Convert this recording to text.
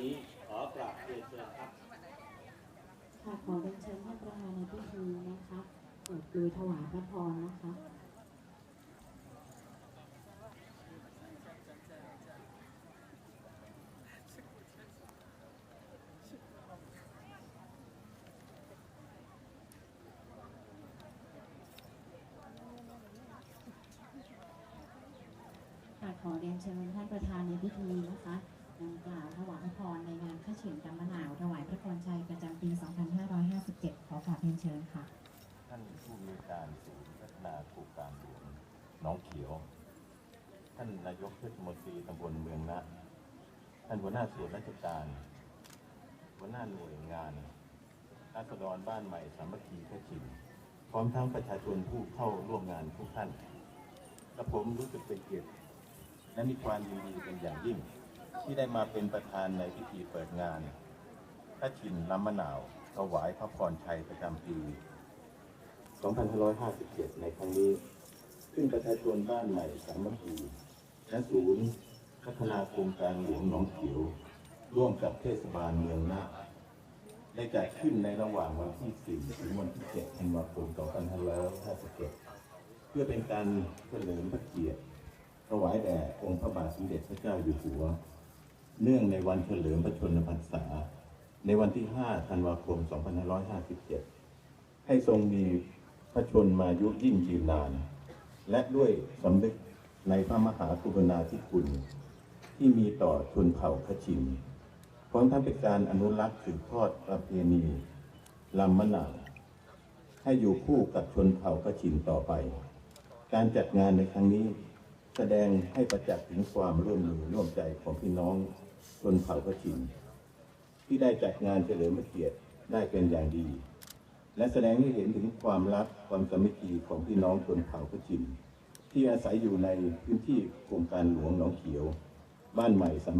นี้ขอกราบเรียนเชิญครับค่ะขอเรียนเชิญท่านประธานในพิธีนะคะเปิดลุยถวายพระพรนะคะค่ะขอเรียนเชิญท่านประธานในพิธีนะคะ เฉลิมกำมะนาวถวายพระพรชัยประจำปี 2557 ขอกราบเรียนเชิญค่ะ ท่านผู้มีการศูนย์พัฒนาโครงการหลวงน้องเขียว ท่านนายกเทศมนตรีตำบลเมืองนะ ท่านหัวหน้าส่วนราชการ หัวหน้าหน่วยงานราษฎรบ้านใหม่สามัคคีพระชินพร้อมทั้งประชาชนผู้เข้าร่วมงานทุกท่านและผมรู้สึกเป็นเกียรติและมีความยินดีเป็นอย่างยิ่ง ที่ได้มาเป็นประธานในพิธีเปิดงาน พระชินลำมะนาวถวายพระพรชัยประจำปี 2557 ในครั้งนี้ ซึ่งประชาชนบ้านใหม่สามัคคีและศูนย์พัฒนาโครงการหลวงหนองเขียว ร่วมกับเทศบาลเมืองนาได้จัดขึ้นในระหว่างวันที่ 4 ถึงวันที่ 7 ธันวาคม 2557 เพื่อเป็นการเฉลิมพระเกียรติถวายแด่องค์พระบาทสมเด็จพระเจ้าอยู่หัว เนื่องในวันเฉลิมพระชนมพรรษา ในวันที่ 5 ธันวาคม 2557 ให้ทรงมีพระชนมายุยิ่งยืนนาน และด้วยสำนึกในพระมหากรุณาธิคุณ ที่มีต่อชนเผ่าขชินพร้อมทั้งเป็นการอนุรักษ์สืบทอดประเพณีลำมะนาวให้อยู่คู่กับชนเผ่าขชินต่อไป การจัดงานในครั้งนี้แสดงให้ประจักษ์ถึงความร่วมมือร่วมใจของพี่น้อง ชนเผ่าขชิน ที่ได้จัดงานเฉลิมพระเกียรติได้เป็นอย่างดี และแสดงให้เห็นถึงความรักความสามัคคีของพี่น้องชนเผ่าพระชิน ที่อาศัยอยู่ในพื้นที่โครงการหลวงหนองเขียว บ้านใหม่ส